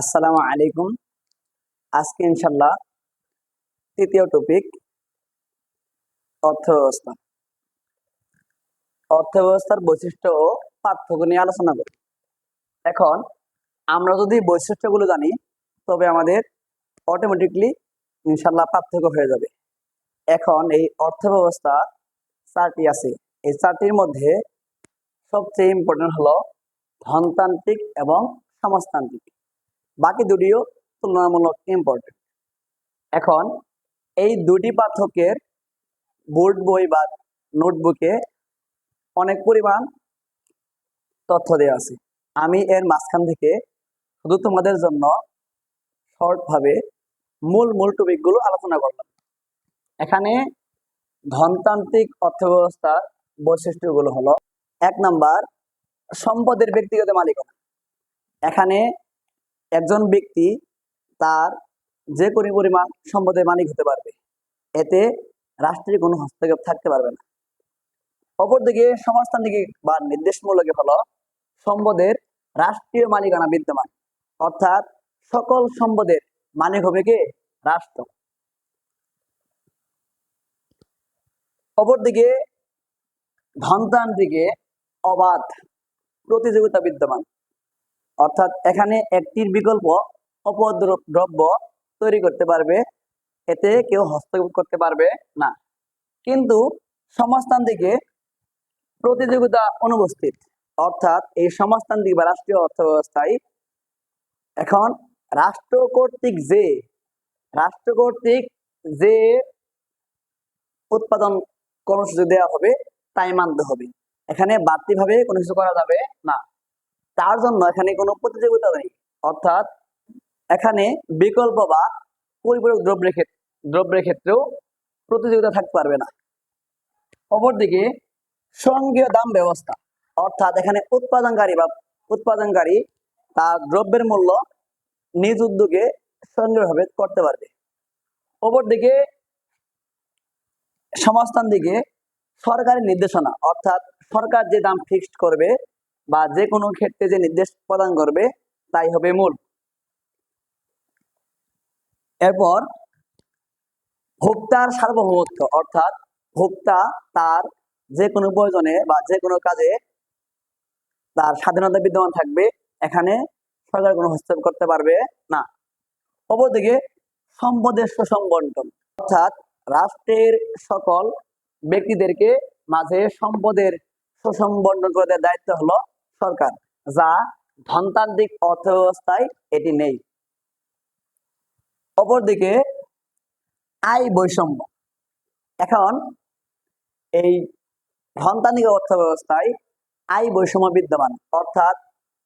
আসসালামু আলাইকুম। আজকে ইনশাল্লাহ তৃতীয় টপিক অর্থ ব্যবস্থা অর্থ ব্যবস্থার বৈশিষ্ট্য ও পার্থক্য নিয়ে আলোচনা করি এখন আমরা যদি বৈশিষ্ট্যগুলো জানি, তবে আমাদের অটোমেটিকলি ইনশাল্লাহ পার্থক্য হয়ে যাবে। এখন এই অর্থ ব্যবস্থা চারটি আছে। এই চারটির মধ্যে সবচেয়ে ইম্পর্টেন্ট হলো ধনতান্ত্রিক এবং সমাজতান্ত্রিক। বাকি দুটিও তুলনামূলক ইম্পর্টেন্ট এখন এই দুটি পাঠকের বোর্ড বই বা নোটবুকে অনেক পরিমাণ তথ্য দেওয়া আছে। আমি এর মাঝখান থেকে শুধু তোমাদের জন্য শর্টভাবে মূল মূল টপিকগুলো আলোচনা করলাম। এখানে ধনতান্ত্রিক অর্থব্যবস্থার বৈশিষ্ট্যগুলো হলো, এক নাম্বার, সম্পদের ব্যক্তিগত মালিকানা। এখানে একজন ব্যক্তি তার যে কোনো পরিমাণ সম্পদের মালিক হতে পারবে। এতে রাষ্ট্রের কোনো হস্তক্ষেপ থাকতে পারবে না। অপরদিকে সমাজতান্ত্রিক বা নির্দেশমূলক হলো সম্পদের রাষ্ট্রীয় মালিকানা বিদ্যমান। অর্থাৎ সকল সম্পদের মালিক হবে কে? রাষ্ট্র। অপরদিকে ধনতান্ত্রিকে অবাধ প্রতিযোগিতা বিদ্যমান। অর্থাৎ এখানে একটির বিকল্প অপর দ্রব্য তৈরি করতে পারবে। এতে কেউ হস্তক্ষেপ করতে পারবে না। কিন্তু সমাজতান্ত্রিকে প্রতিযোগিতা অনুপস্থিত। অর্থাৎ এই সমাজতান্ত্রিক বা রাষ্ট্রীয় অর্থ ব্যবস্থায় এখন রাষ্ট্র কর্তৃক যে, রাষ্ট্র কর্তৃক যে উৎপাদন কর্মসূচি দেওয়া হবে, তাই মানতে হবে। এখানে বাড়তিভাবে কোনো কিছু করা যাবে না। তার জন্য এখানে কোনো প্রতিযোগিতা নেই। অর্থাৎ এখানে বিকল্প বা পরিপূরক দ্রব্যের ক্ষেত্রে, দ্রব্যের ক্ষেত্রেও প্রতিযোগিতা থাকতে পারবে না। অপরদিকে সঙ্গীয় দাম ব্যবস্থা, অর্থাৎ এখানে উৎপাদনকারী বা উৎপাদনকারী তার দ্রব্যের মূল্য নিজ উদ্যোগে সঙ্গীয়ভাবে করতে পারবে। অপরদিকে সমাজস্থান দিকে সরকারি নির্দেশনা, অর্থাৎ সরকার যে দাম ফিক্সড করবে বা যে কোনো ক্ষেত্রে যে নির্দেশ প্রদান করবে, তাই হবে মূল। এরপর, ভোক্তার সার্বভৌমত্ব, অর্থাৎ ভোক্তা তার যে কোনো প্রয়োজনে বা যে কোনো কাজে তার স্বাধীনতা বিদ্যমান থাকবে, এখানে সরকার কোনো হস্তক্ষেপ করতে পারবে না। অপরদিকে, সম্পদের সুষম বন্টন অর্থাৎ রাষ্ট্রের সকল ব্যক্তিদেরকে মাঝে সম্পদের সুষম বন্টন করে দেওয়ার দায়িত্ব হলো সরকার, যা ধনতান্ত্রিক অর্থ ব্যবস্থায় এটি নেই। অপরদিকে আয় বৈষম্য। এখন, এই ধনতান্ত্রিক অর্থ ব্যবস্থায় আয় বৈষম্য বিদ্যমান। অর্থাৎ,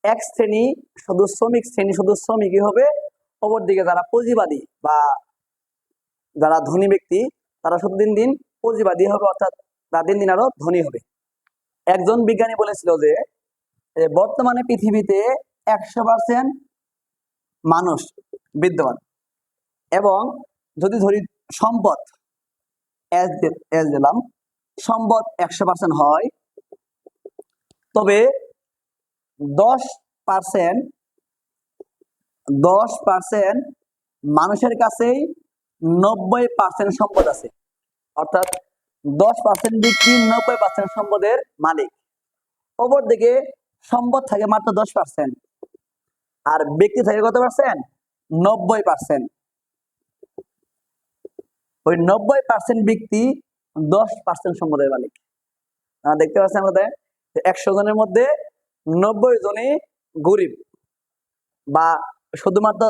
এক শ্রেণি শুধু শ্রমিক, শ্রেণি শুধু শ্রমিকই হবে। অপরদিকে, যারা পুঁজিবাদী বা যারা ধনী ব্যক্তি, তারা শুধু দিন দিন পুঁজিবাদী হবে, অর্থাৎ তারা দিন দিন আরও ধনী হবে। একজন বিজ্ঞানী বলেছিল যে বর্তমানে পৃথিবীতে একশো পার্সেন্ট মানুষ বিদ্যমান। এবং যদি ধরি সম্পদ এস দিলাম সম্পদ একশো পার্সেন্ট হয়, তবে দশ পার্সেন্ট দশ পার্সেন্ট মানুষের কাছেই নব্বই পার্সেন্ট সম্পদ আছে। অর্থাৎ দশ পার্সেন্ট ব্যক্তি নব্বই পার্সেন্ট সম্পদের মালিক। অপরদিকে সম্পদ থাকে মাত্র দশ পার্সেন্ট আর ব্যক্তি থাকে কত পার্সেন্ট নব্বই পার্সেন্ট ওই নব্বই পার্সেন্ট ব্যক্তি দশ পার্সেন্ট সম্পদের মালিক। দেখতে পাচ্ছেন আমাদের? একশো জনের মধ্যে নব্বই জনই গরিব। বা শুধুমাত্র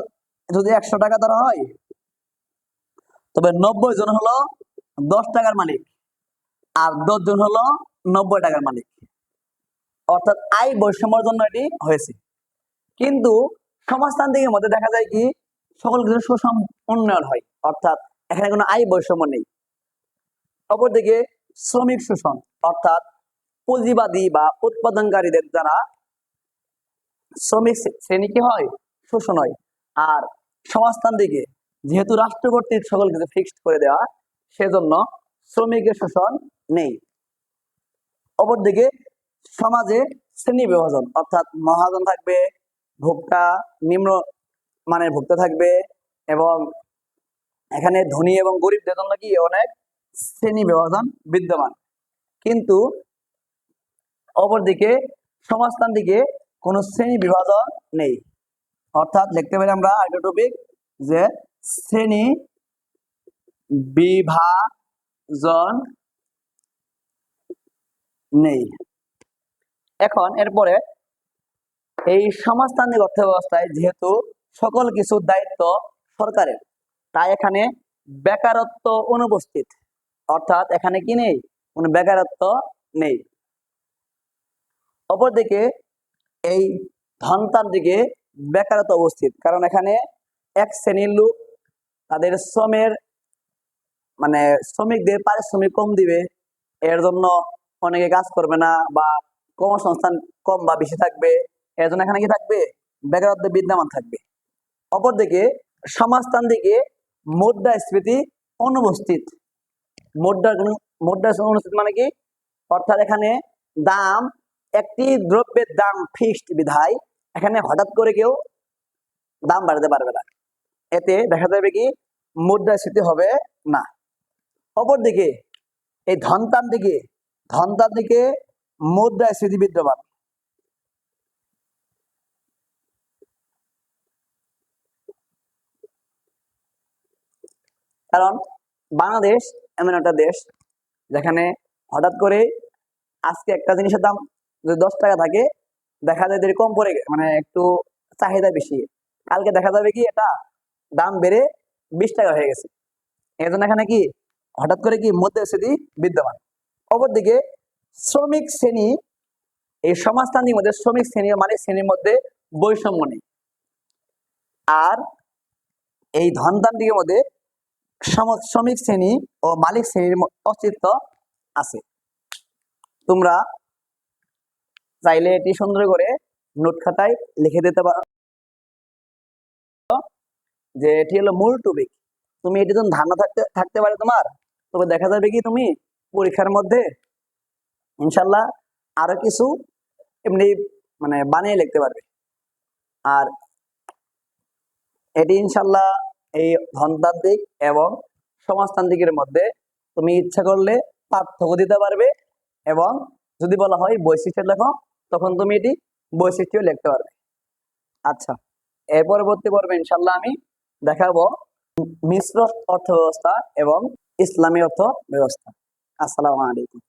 যদি একশো টাকা ধরা হয়, তবে নব্বই জন হলো দশ টাকার মালিক। আর দশ জন হলো নব্বই টাকার মালিক। অর্থাৎ আয় বৈষম্যের জন্য এটি হয়েছে। কিন্তু সমাজতান্ত্রিকের মধ্যে দেখা যায় কি, সকল কিছু সুষম উন্নয়ন হয়, অর্থাৎ এখানে কোনো আয় বৈষম্য নেই। অপরদিকে শ্রমিক শোষণ, অর্থাৎ পুঁজিবাদী বা উৎপাদনকারীদের দ্বারা শ্রমিক শ্রে- শ্রেণি কি হয়? শোষণ হয়। আর সমাজতান্ত্রিকে যেহেতু রাষ্ট্র কর্তৃক সকল কিছু ফিক্সড করে দেওয়া, সেজন্য শ্রমিকের শোষণ নেই। অপরদিকে সমাজে শ্রেণি বিভাজন, অর্থাৎ মহাজন থাকবে, ভোক্তা, নিম্ন মানের ভুক্ত থাকবে এবং এখানে ধনী এবং গরিবদের জন্য কি অনেক শ্রেণি ব্যবধান বিদ্যমান। কিন্তু অপরদিকে সমাজতান্ত্রিকে কোনো শ্রেণি বিভাজন নেই। অর্থাৎ লিখতে পারি আমরা একটা টপিক যে শ্রেণি বিভাজন নেই। এখন এরপরে এই সমাজতান্ত্রিক অর্থ ব্যবস্থায় যেহেতু সকল কিছুর দায়িত্ব সরকারের, তাই এখানে বেকারত্ব অনুপস্থিত। অর্থাৎ এখানে কি নেই? কোনো বেকারত্ব নেই। অপরদিকে এই ধনতান্ত্রিকে বেকারত্ব অবস্থিত, কারণ এখানে এক শ্রেণির লোক তাদের শ্রমের মানে শ্রমিকদের পারিশ্রমিক কম দিবে, এর জন্য অনেকে কাজ করবে না বা কর্মসংস্থান কম বা বেশি থাকবে এর জন্য এখানে কি থাকবে? বেকারত্ব বিদ্যমান থাকবে। অপরদিকে সমাজতান্ত্রিকে মুদ্রাস্ফীতি অনুপস্থিত। মুদ্রা মুদ্রা অনুপস্থিত মানে কি? অর্থাৎ এখানে দাম, একটি দ্রব্যের দাম ফিক্সড বিধায় এখানে হঠাৎ করে কেউ দাম বাড়াতে পারবে না। এতে দেখা যাবে কি? মুদ্রা মুদ্রাস্ফীতি হবে না। অপরদিকে এই ধনতান্ত্রিকে ধনতান্ত্রিকে মুদ্রাস্ফীতি বিদ্যমান। কারণ বাংলাদেশ এমন একটা দেশ যেখানে হঠাৎ করে আজকে একটা জিনিসের দাম যদি দশ টাকা থাকে, দেখা যায় কম পড়ে মানে একটু চাহিদা বেশি। কালকে দেখা যাবে কি এটা দাম বেড়ে বিশ টাকা হয়ে গেছে। এই জন্য এখানে কি হঠাৎ করে কি মুদ্রাস্ফীতি বিদ্যমান। অপরদিকে শ্রমিক শ্রেণি, এই সমাজতান্ত্রিক মধ্যে শ্রমিক শ্রেণি মানে শ্রেণির মধ্যে বৈষম্য নেই। আর এই ধনতান্ত্রিকের মধ্যে শ্রমিক শ্রেণি ও মালিক শ্রেণির অস্তিত্ব আছে। তোমরা চাইলে এটি সুন্দর করে নোট খাতায় লিখে দিতে পারো যে এটি হলো মূল টপিক তুমি এটি যখন ধারণা থাকতে থাকতে পারে তোমার, তবে দেখা যাবে কি তুমি পরীক্ষার মধ্যে ইনশাল্লাহ আরও কিছু এমনি মানে বানিয়ে লিখতে পারবে। আর এটি ইনশাল্লাহ এই ধনতান্ত্রিক এবং সমাজতান্ত্রিকের মধ্যে তুমি ইচ্ছা করলে পার্থক্য দিতে পারবে এবং যদি বলা হয় বৈশিষ্ট্য লেখো, তখন তুমি এটি বৈশিষ্ট্য লিখতে পারবে। আচ্ছা এর পরবর্তী পর্বে ইনশাল্লাহ আমি দেখাবো মিশ্র অর্থ ব্যবস্থা এবং ইসলামী অর্থ ব্যবস্থা আসসালামু আলাইকুম।